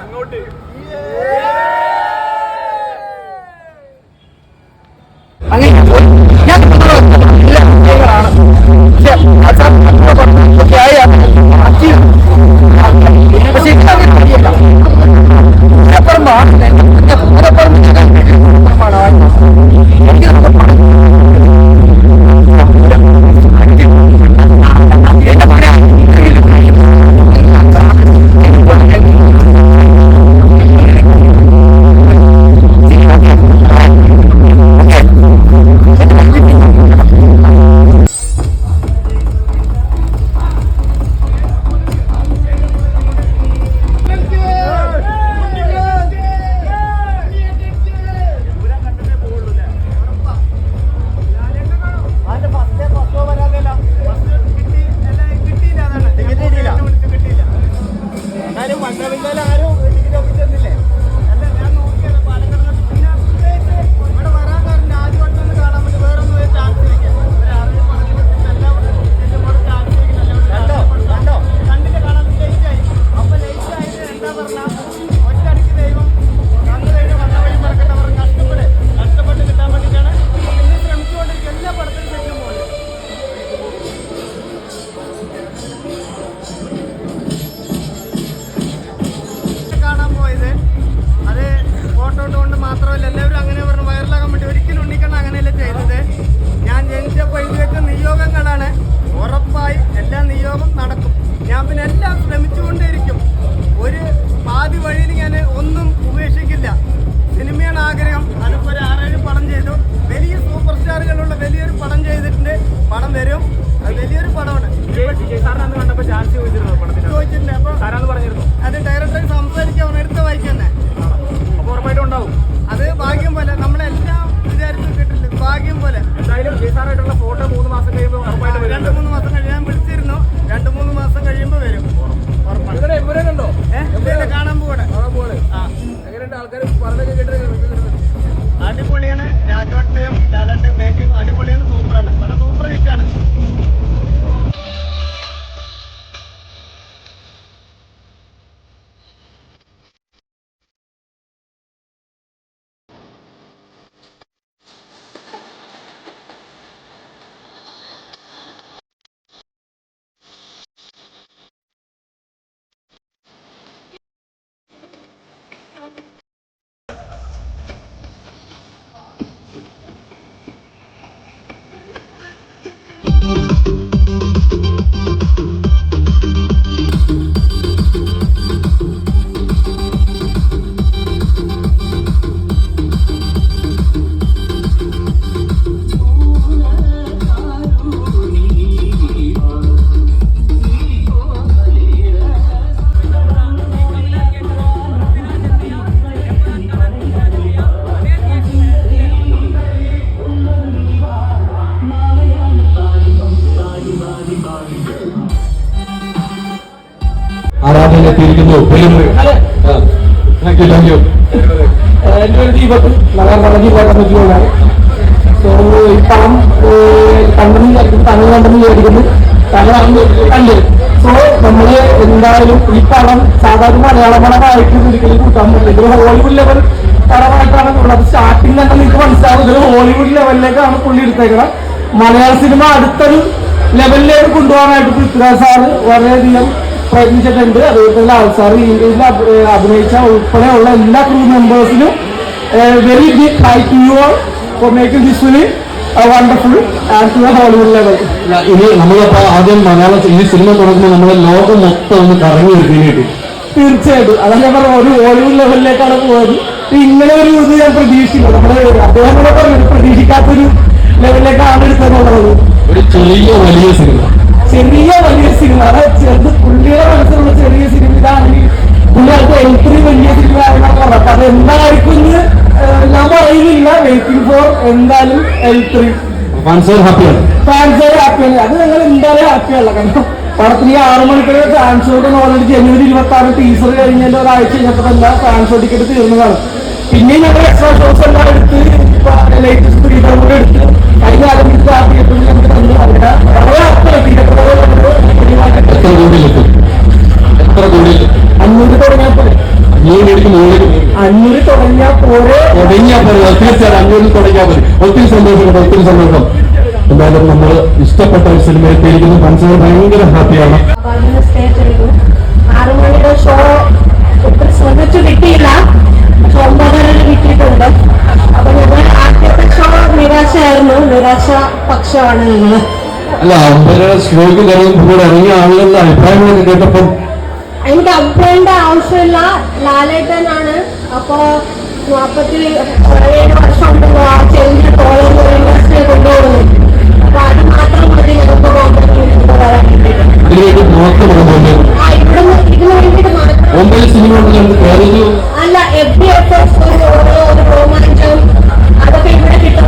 അങ്ങോട്ട്. ആരാധന എത്തിയിരിക്കുന്നു film thank you thank you എന്റെ ഒരു ദീപത്തിൽ നഗർ ദീപ കമ്മിറ്റിയുള്ളതാണ് സോ ഈ പണം കണ്ടെന്ന് വിചാരിക്കുന്നു തങ്ങൾ കണ്ടെന്ന് വിചാരിക്കുന്നു തങ്ങളാണ് സോ നമ്മൾ എന്തായാലും ഈ പണം സാധാരണ മലയാള പണമായിട്ട് ഒരിക്കലും കൂട്ടാൻ പറ്റില്ല. ഇത് ഹോളിവുഡ് ലെവൽ പടമായിട്ടാണ് ഉള്ളത്. സ്റ്റാർട്ടിങ് തന്നെ നിങ്ങൾക്ക് മനസ്സിലാവും. ഇത് ഹോളിവുഡ് ലെവലിലേക്കാണ് പുള്ളി എടുത്തേക്കണം മലയാള സിനിമ അടുത്തൊരു ലെവലിലേക്ക് കൊണ്ടുപോകാനായിട്ട് പൃഥ്വിരാജ് സാറ് വളരെയധികം പ്രയത്നിച്ചിട്ടുണ്ട്. അതുപോലെ ആൾക്കാർ സാർ രീതിയിൽ അഭിനയിച്ച ഉൾപ്പെടെയുള്ള എല്ലാ crew മെമ്പേഴ്സിനും very big hi to you all for making this film wonderful and to Hollywood level ഇനി നമ്മളിപ്പോ ആദ്യം മലയാളം ഈ സിനിമ തുടങ്ങുമ്പോൾ നമ്മളെ ലോകം മൊത്തം ഒന്ന് കറങ്ങി ഒരു വേണ്ടി തീർച്ചയായിട്ടും. അതല്ല പറഞ്ഞ ഒരു ഹോളിവുഡ് ലെവലിലേക്കാണ് പോയത്. ഇങ്ങനെ ഒരു ഇത് ഞാൻ പ്രതീക്ഷിക്കുന്നു. നമ്മുടെ അദ്ദേഹം പ്രതീക്ഷിക്കാത്തൊരു ലെവലിലേക്കാണ് എടുത്തത് ഒരു ചെറിയ വലിയ സിനിമ ചെറിയ വലിയ സിനിമ അതായത് ചെറുത് പുള്ളിയുടെ മനസ്സിലുള്ള ചെറിയ സിനിമ ഇതാണെങ്കിൽ പുള്ളികൾക്ക് എൽത്രി വലിയ സിനിമ ആണെന്നാണ് പറഞ്ഞത് അത് എന്തായിരിക്കും നമ്മൾ ഞാൻ പറയുന്നില്ല വെയിറ്റിംഗ് ഫോർ എന്തായാലും എൽ ത്രീ ഫാൻസ് ഹാപ്പിയാണ് അത് ഞങ്ങൾ എന്തായാലും ഹാപ്പിയല്ല കാരണം പടത്തിന് ഈ ആറ് മണിക്കൂർ ഫാൻസ് ഷോട്ട് ഓൾറെഡി ജനുവരി ഇരുപത്തി ആറ് ടീസർ കഴിഞ്ഞതിന്റെ ഒരാഴ്ച കഴിഞ്ഞപ്പോൾ എല്ലാ ഫാൻ ഷോ ടിക്കറ്റ് തീർന്നതാണ്. പിന്നെ ഞങ്ങൾ എക്സ്ട്രാ ഷോസ് എല്ലാം എടുത്ത്. ലേറ്റസ്റ്റ് വീഡിയോ കൂടെ അതിന് ആരംഭിച്ച് ആ തിയേറ്ററിൽ അഞ്ഞൂറ് തുടങ്ങിയാൽ പോലെ ഒത്തിരി സന്തോഷം എന്തായാലും നമ്മൾ ഇഷ്ടപ്പെട്ട ഒരു സിനിമ എത്തിയിരിക്കുന്നു ഭയങ്കര ഹാപ്പിയാണ് നിരാശയായിരുന്നു നിരാശ പക്ഷമാണ് ഞങ്ങൾ അല്ല ഷോയ്ക്ക് കയറുമ്പോൾ കൂടെ ഇറങ്ങിയ ആളുകളുടെ അഭിപ്രായങ്ങളൊക്കെ കേട്ടപ്പം എനിക്ക് അബ്ബയുടെ ആവശ്യമില്ല. ലാലേട്ടനാണ്. അപ്പൊ നാപ്പത്തി ഏഴ് വർഷം ഉണ്ടല്ലോ ആ ചേഞ്ച് ടോളർ ഇൻഡസ്ട്രിയെ കൊണ്ടുപോകുന്നു. അപ്പൊ അത് മാത്രം മതി ഞങ്ങൾക്ക് ഉണ്ടെങ്കിൽ അല്ല? എഫ് ഡി എഫ് എസ് ഒരു അതൊക്കെ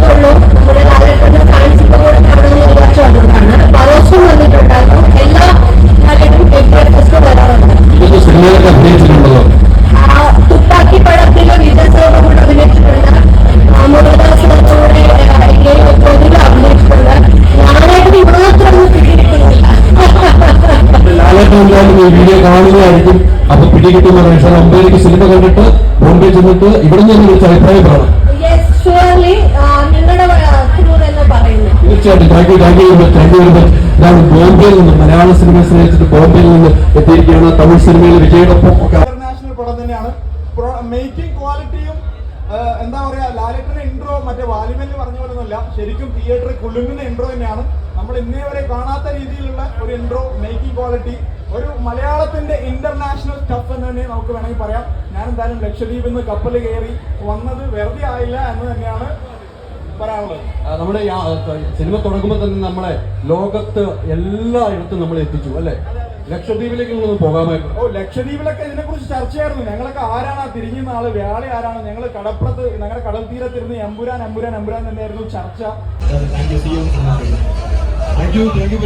കിട്ടത്തുള്ളൂ നമ്മുടെ ലാലേട്ടന്റെ ഫാൻസിന്റെ കൂടെ കാണുന്ന കുറച്ച് വന്നിട്ടാണ് പരോക്ഷം വന്നിട്ടുണ്ടായിരുന്നു. എല്ലാ ഡി എഫ് വരാറുണ്ട്. തുപ്പാക്കി പടത്തിൽ വിജയ് സേവ കൂടെ അഭിനയിച്ചിട്ടുണ്ട് ആ, മുരുകദാസിന്റെ കൂടെ ഒപ്പതിൽ അഭിനയിച്ചിട്ടുണ്ട്. ലാലേട്ടൻ എന്തായാലും ഈ വീഡിയോ കാണുന്നതായിരിക്കും. അപ്പൊ പിടികിട്ടുന്ന വെച്ചാൽ അമ്പേരിക്ക് സിനിമ കണ്ടിട്ട് ബോംബെ ചെന്നിട്ട് ഇവിടെ നിന്ന് വിളിച്ച അഭിപ്രായം പറയണം. തീർച്ചയായിട്ടും. Thank you thank you thank you very much ബോംബെയിൽ നിന്ന് മലയാള സിനിമ സ്നേഹിച്ചിട്ട് ബോംബെയിൽ നിന്ന് എത്തിയിരിക്കുകയാണ് തമിഴ് സിനിമയിൽ വിജയോടൊപ്പം ഇന്റർനാഷണൽ പടം തന്നെയാണ്. മേക്കിംഗ് ക്വാളിറ്റിയും എന്താ പറയാ ലാലേട്ടന്റെ ഇൻട്രോ മറ്റേ വാലിബലിൽ പറഞ്ഞ പോലെ ഒന്നുമല്ല. ശരിക്കും തിയേറ്ററിൽ കുലുങ്ങുന്ന ഇൻട്രോ തന്നെയാണ്. നമ്മൾ ഇന്നേ വരെ കാണാത്ത രീതിയിലുള്ള ഒരു ഇൻട്രോ മേക്കിംഗ് ക്വാളിറ്റി ഒരു മലയാളത്തിന്റെ ഇന്റർനാഷണൽ ടഫ് എന്ന് തന്നെ നമുക്ക് വേണമെങ്കിൽ പറയാം. ഞാൻ എന്തായാലും ലക്ഷദ്വീപിൽ നിന്ന് കപ്പൽ കയറി വന്നത് വെറുതെ ആയില്ല എന്ന് തന്നെയാണ് പറയാനുള്ളത്. നമ്മുടെ സിനിമ തുടങ്ങുമ്പോൾ തന്നെ നമ്മളെ ലോകത്ത് എല്ലായിടത്തും നമ്മൾ എത്തിച്ചു അല്ലെ? ലക്ഷദ്വീപിലേക്ക് ഒന്ന് പോകാമായിരുന്നു. ഓ ലക്ഷദ്വീപിലൊക്കെ ഇതിനെ കുറിച്ച് ചർച്ചയായിരുന്നു. ഞങ്ങളൊക്കെ ആരാണ് ആ തിരിഞ്ഞുന്ന ആൾ വ്യാളി ആരാണ്? ഞങ്ങൾ കടപ്പുറത്ത് ഞങ്ങളുടെ കടൽ തീരത്തിരുന്ന് എമ്പുരാൻ എമ്പുരാൻ എമ്പുരാൻ തന്നെയായിരുന്നു ചർച്ച. താങ്ക് യു താങ്ക്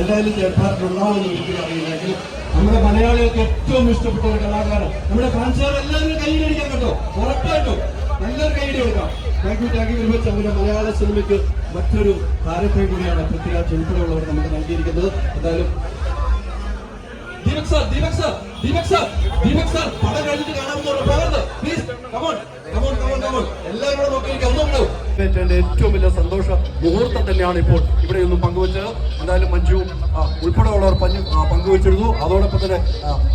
എന്തായാലും ചേർപ്പാർട്ട് ഉണ്ടാവുമെന്ന് ഒരിക്കലും അറിയില്ലെങ്കിൽ നമ്മുടെ മലയാളികൾക്ക് ഏറ്റവും ഇഷ്ടപ്പെട്ട ഒരു കലാകാരൻ. നമ്മുടെ ഫാൻസുകാർ എല്ലാവരും കൈയിലടിക്കാൻ കേട്ടോ ഉറപ്പായിട്ടും. നല്ലൊരു കൈയടി കൊടുക്കാം thank you thank you very much നമ്മുടെ മലയാള സിനിമയ്ക്ക് മറ്റൊരു താരത്തെ കൂടിയാണ് പൃഥ്വിരാജ്. ഉൾപ്പെടെയുള്ളവർ നമുക്ക് നൽകിയിരിക്കുന്നത്. എന്തായാലും Deepak sir Deepak sir Deepak sir Deepak sir പടം കഴിഞ്ഞിട്ട് കാണാമെന്ന് പോകരുത് please come on come on come on come on എല്ലാവരും കൂടെ നോക്കിയിരിക്കാം. ഒന്നും എന്റെ ഏറ്റവും വലിയ സന്തോഷ മുഹൂർത്തം തന്നെയാണ് ഇപ്പോൾ ഇവിടെ ഒന്നും പങ്കുവച്ചത്. എന്തായാലും മഞ്ജു ഉൾപ്പെടെയുള്ളവർ പഞ്ഞു പങ്കുവച്ചിരുന്നു. അതോടൊപ്പം തന്നെ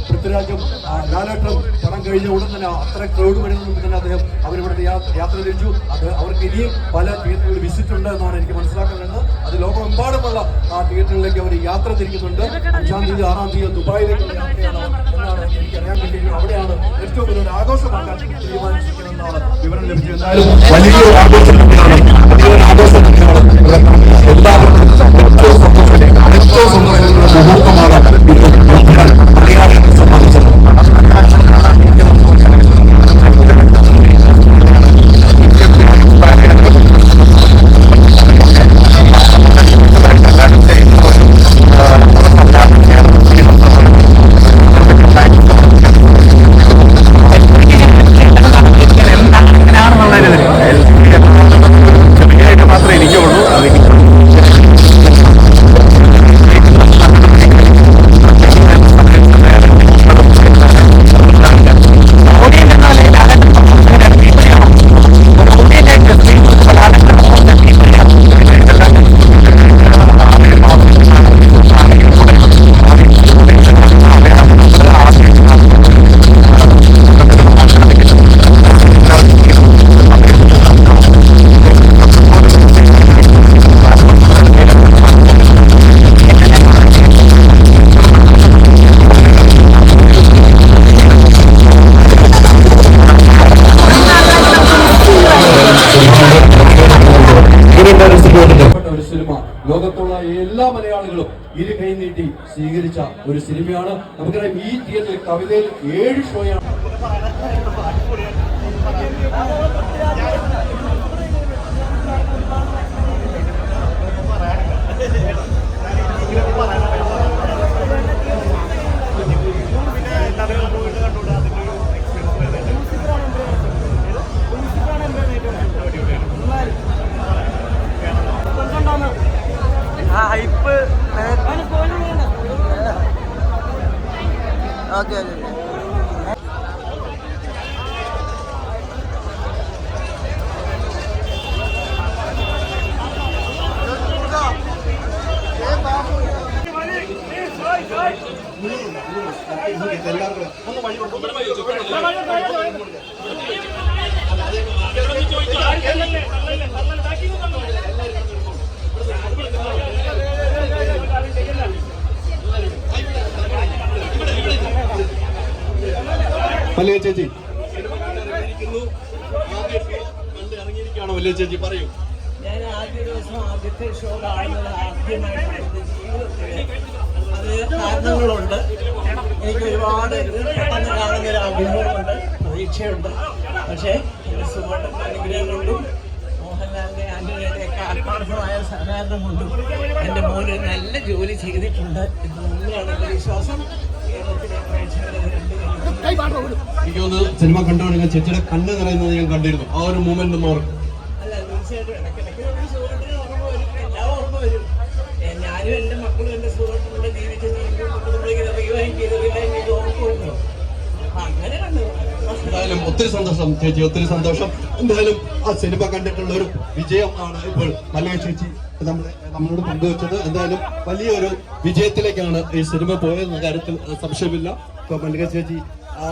പൃഥ്വിരാജും ലാലേട്ടനും പടം കഴിഞ്ഞ ഉടൻ തന്നെ അത്ര ക്രൗഡ് വരുന്നതിന് തന്നെ അദ്ദേഹം അവരിവിടെ യാത്ര തിരിച്ചു. അത് അവർക്ക് ഇനിയും പല തിയേറ്ററുകളിൽ വിസിറ്റ് ഉണ്ട് എന്നാണ് എനിക്ക് മനസ്സിലാക്കാൻ അത് ലോകമെമ്പാടുമുള്ള ആ തിയേറ്ററുകളിലേക്ക് അവർ യാത്ര തിരിക്കുന്നുണ്ട്. അഞ്ചാം തീയതി ആറാം തീയതി അറിയാൻ അവിടെയാണ് ഏറ്റവും വലിയൊരു ആഘോഷമാക്കാൻ തീരുമാനിച്ചിരിക്കുന്നതെന്നാണ് വിവരം ലഭിച്ചത്. എന്തായാലും വലിയൊരു ആഘോഷം മലയാളികളും ഇരു കൈ നീട്ടി സ്വീകരിച്ച ഒരു സിനിമയാണ്. നമുക്കറിയാം ഈ തിയേറ്ററിൽ കവിതയിൽ ഏഴ് ഷോയാണ്. ഹൈപ്പ് ഓക്കെ എല്ലാവർക്കും ഒന്ന് വഴി കൊടുക്കും മല്ലിക ചേച്ചി. മല്ലിക ചേച്ചി? പറയൂ. ഞാൻ ആദ്യ ദിവസം ആദ്യത്തെ ഷോ കാണുന്നത് ആദ്യമായിട്ടാണ് അത് കാരണങ്ങളുണ്ട്. എനിക്ക് ഒരുപാട് പെട്ടെന്ന് കാണുന്ന ഒരു ആഗ്രഹമുണ്ട് പ്രതീക്ഷയുണ്ട്. പക്ഷേ എന്റെ സുഖം അനുഗ്രഹം കൊണ്ടും മോഹൻലാലിന്റെ ആന്റണിയുടെ ഒക്കെ ആത്മാർത്ഥമായ സഹകരണം കൊണ്ടും എന്റെ മോൻ നല്ല ജോലി ചെയ്തിട്ടുണ്ട് എന്ന് തന്നെയാണ് എന്റെ വിശ്വാസം. കേരളത്തിലെ പ്രേക്ഷകരെ രണ്ട് കൈയ്യും എനിക്ക് തോന്നുന്നു സിനിമ കണ്ടുകൊണ്ടെങ്കിൽ ചേച്ചിയുടെ കണ്ണ് നിറയുന്നത് ഞാൻ കണ്ടിരുന്നു. ആ ഒരു മൂമെന്റ് ഓർക്കും. ഞാനും എന്റെ മക്കളും എന്റെ ജീവിച്ച അപ്പൊ അങ്ങനെ എന്തായാലും ഒത്തിരി സന്തോഷം ചേച്ചി ഒത്തിരി സന്തോഷം. എന്തായാലും ആ സിനിമ കണ്ടിട്ടുള്ള ഒരു വിജയം ആണ് ഇപ്പോൾ മല്ലയ ചേച്ചി നമ്മളെ നമ്മളോട് പങ്കുവച്ചത് എന്തായാലും വലിയൊരു വിജയത്തിലേക്കാണ് ഈ സിനിമ പോയതെന്ന കാര്യത്തിൽ സംശയമില്ല. ഇപ്പൊ മല്ലിക ചേച്ചി ആ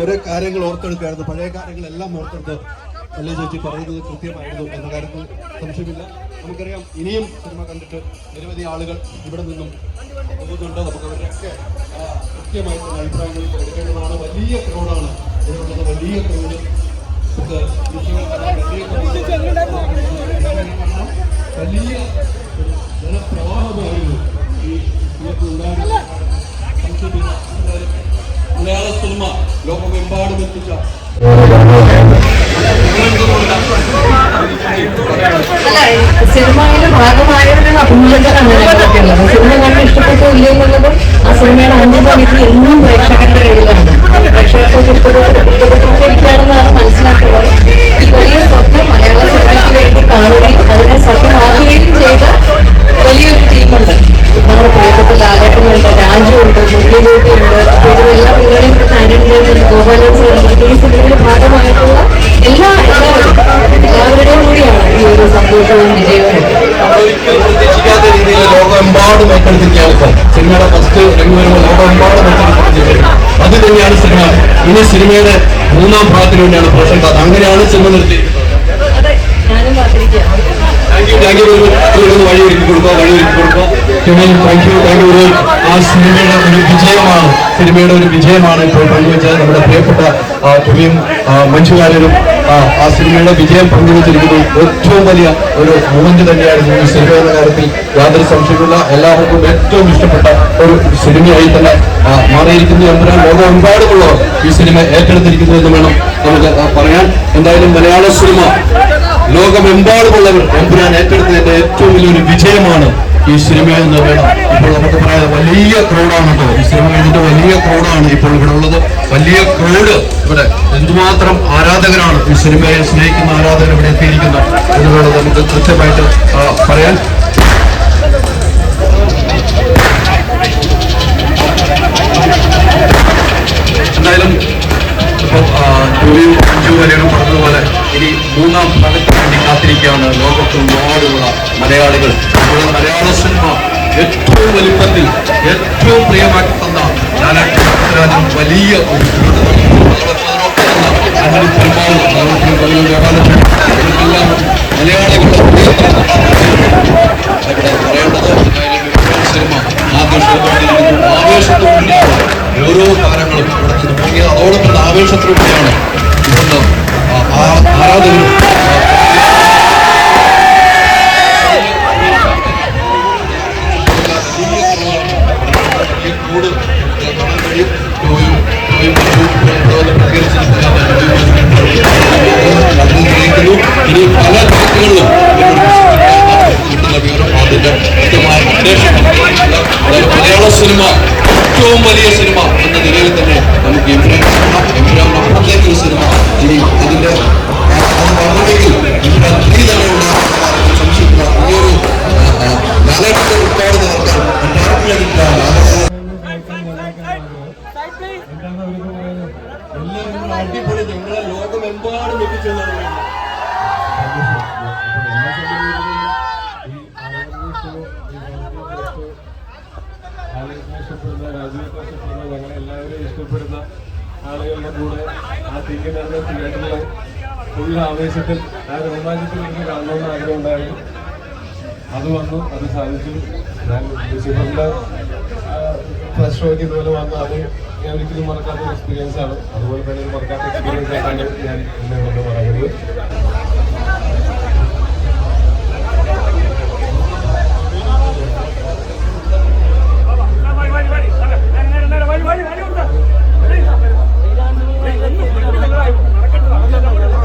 ഓരോ കാര്യങ്ങൾ ഓർത്തെടുക്കുകയായിരുന്നു. പഴയ കാര്യങ്ങളെല്ലാം ഓർത്തെടുത്ത് മല്ലിക ചേച്ചി പറയുന്നത് കൃത്യമായിരുന്നു എന്ന കാര്യത്തിൽ സംശയമില്ല. നമുക്കറിയാം ഇനിയും സിനിമ കണ്ടിട്ട് നിരവധി ആളുകൾ ഇവിടെ നിന്നും പോകുന്നുണ്ട്. നമുക്ക് അവരുടെയൊക്കെ കൃത്യമായിട്ടുള്ള അഭിപ്രായങ്ങൾ എടുക്കേണ്ടതാണ്. വലിയ ക്രൗഡാണ് ഇതിനുള്ളത് വലിയ ക്രൗഡ് നമുക്ക്. വലിയ. വലിയ ഒരു ജനപ്രവാഹമായിരുന്നു ഈ. സംശയമില്ല. എന്തായാലും മലയാള സിനിമ ലോകമെമ്പാടും എത്തിച്ച അല്ല ഭാഗമായവരാണ് അഭിമുഖങ്ങളാണ് സിനിമ കണ്ട് ഇഷ്ടപ്പെട്ടോ എന്നുള്ളത് ആ സിനിമയുടെ അനുഭവം എന്നും പ്രേക്ഷകരുടെ കയ്യിലാണ് പ്രേക്ഷകർക്ക് ഇഷ്ടപ്പെട്ടുകൊണ്ടിരിക്കുകയാണെന്നാണ് മനസ്സിലാക്കുന്നത് ഈ വലിയ കാണുകയും അതിനെ സത്യമാക്കുകയും ചെയ്ത വലിയൊരു ടീമുണ്ട്. നമ്മുടെ പ്രിയപ്പെട്ട ലാലേട്ടനുണ്ട് രാജുണ്ട് മുരളിഗോപിയുണ്ട് ഇവരെല്ലാം ഇവരെയും ആന്റണിയുണ്ട് ഗോപാലൻ സാറുണ്ട് ഈ സിനിമയുടെ ഭാഗമായിട്ടുള്ള എല്ലാ എല്ലാവരും എല്ലാവരുടെയും കൂടിയാണ് ഈ ഒരു സന്തോഷവും വിജയവും ഫസ്റ്റ് അത് തന്നെയാണ് സിനിമ. ഇനി സിനിമയുടെ മൂന്നാം ഭാഗത്തിന് വേണ്ടിയാണ് പ്രൊഫഷൻ കാത്ത് അങ്ങനെയാണ് സിനിമ നിർത്തി താങ്ക് യു വഴി ഒരുക്കി കൊടുക്കുക സിനിമയുടെ ഒരു വിജയമാണ്. സിനിമയുടെ ഒരു വിജയമാണ് ഇപ്പോൾ പങ്കുവെച്ചത് നമ്മുടെ പ്രിയപ്പെട്ട ആ, മഞ്ജുകാരനും ആ, സിനിമയുടെ വിജയം പങ്കുവച്ചിരിക്കുന്നു ഏറ്റവും വലിയ ഒരു മൂവ്മെന്റ് തന്നെയായിരുന്നു ഈ സിനിമ എന്ന കാര്യത്തിൽ യാതൊരു സംശയമില്ല എല്ലാവർക്കും ഏറ്റവും ഇഷ്ടപ്പെട്ട ഒരു സിനിമയായി തന്നെ മാറിയിരിക്കുന്നു എമ്പുരാൻ ലോകമെമ്പാടുമുള്ളവർ ഈ സിനിമ ഏറ്റെടുത്തിരിക്കുന്നു എന്ന് വേണം നമുക്ക് പറയാൻ. എന്തായാലും മലയാള സിനിമ ലോകമെമ്പാടുമുള്ളവർ എമ്പുരാൻ ഏറ്റെടുത്തതിന്റെ ഏറ്റവും വലിയൊരു വിജയമാണ് ഈ സിനിമ എന്ന് വേണം. ഇപ്പോൾ നമുക്ക് പറയാം വലിയ ക്രൗഡാണ് കേട്ടോ. ഈ സിനിമ കഴിഞ്ഞിട്ട് വലിയ ക്രൗഡാണ് ഇപ്പോൾ ഇവിടെ ഉള്ളത്. വലിയ ക്രൗഡ് ഇവിടെ. എന്തുമാത്രം ആരാധകരാണ് ഈ സിനിമയെ സ്നേഹിക്കുന്ന ആരാധകർ ഇവിടെ എത്തിയിരിക്കുന്നത്? എന്നുള്ളത് നമുക്ക് കൃത്യമായിട്ട് പറയാൻ എന്തായാലും ഇപ്പം ജോലിയും അഞ്ചു വരെയും പറഞ്ഞതുപോലെ ഇനി മൂന്നാം ഭാഗത്തിന് വേണ്ടി കാത്തിരിക്കുകയാണ് ലോകത്തൊരുപാടുള്ള മലയാളികൾ. നമ്മുടെ മലയാള സിനിമ ഏറ്റവും വലുപ്പത്തിൽ ഏറ്റവും പ്രിയമാക്കി തന്ന ലാലാട്ടരാജൻ വലിയ ഒരു മലയാളികളുടെ സിനിമ. ആഘോഷത്തോടെയിരിക്കുന്നു ആവേശത്തോടെയാണ് ഓരോ താരങ്ങളും ഇവിടെ നിന്ന് ആവേശത്തിലൂടെയാണ് അതോടൊപ്പം തന്നെ ആവേശത്തോടെയാണ് ഇവിടുന്ന് ആ- ആ- ആരാധകരും ഈ കൂട് കാണാൻ ഇനി പല കിട്ടുന്ന വിവരം മലയാള സിനിമ ഏറ്റവും വലിയ സിനിമ എന്ന നിലയിൽ തന്നെ നമുക്ക് എംപുരാൻ കാണാം അപ്പുറത്തേക്ക് ഒരു സിനിമ ഇനി അതിന്റെ അത് ആവേശത്തിൽ ആ രോമാഞ്ചത്തിൽ എനിക്ക് കാണണമെന്ന് ആഗ്രഹം ഉണ്ടായിരുന്നു അത് വന്നു അത് സാധിച്ചു ഞാൻ ലൂസിഫറിന്റെ ഫസ്റ്റ് ഷോയ്ക്ക് ഇതുപോലെ വന്നു അത് ഞാൻ ഒരിക്കലും മറക്കാത്ത ഒരു എക്സ്പീരിയൻസ് ആണ് അതുപോലെ തന്നെ ഒരു മറക്കാത്ത എക്സ്പീരിയൻസ് ആയിട്ടാണ് ഞാൻ എന്നെ കൊണ്ട് പറയുന്നത് ബ്രോ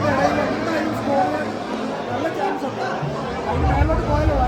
ഇടയിൽ എന്തായാലും സ്കോർ നല്ല ചാൻസ് ഉണ്ട് അതിന് മേലോട്ട് പോയാലോ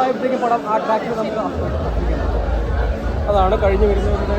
ആയപ്പോഴത്തേക്കും പടം ആ ട്രാക്കിൽ നമുക്ക്. അതാണ് കഴിഞ്ഞു വരുന്നവരുടെ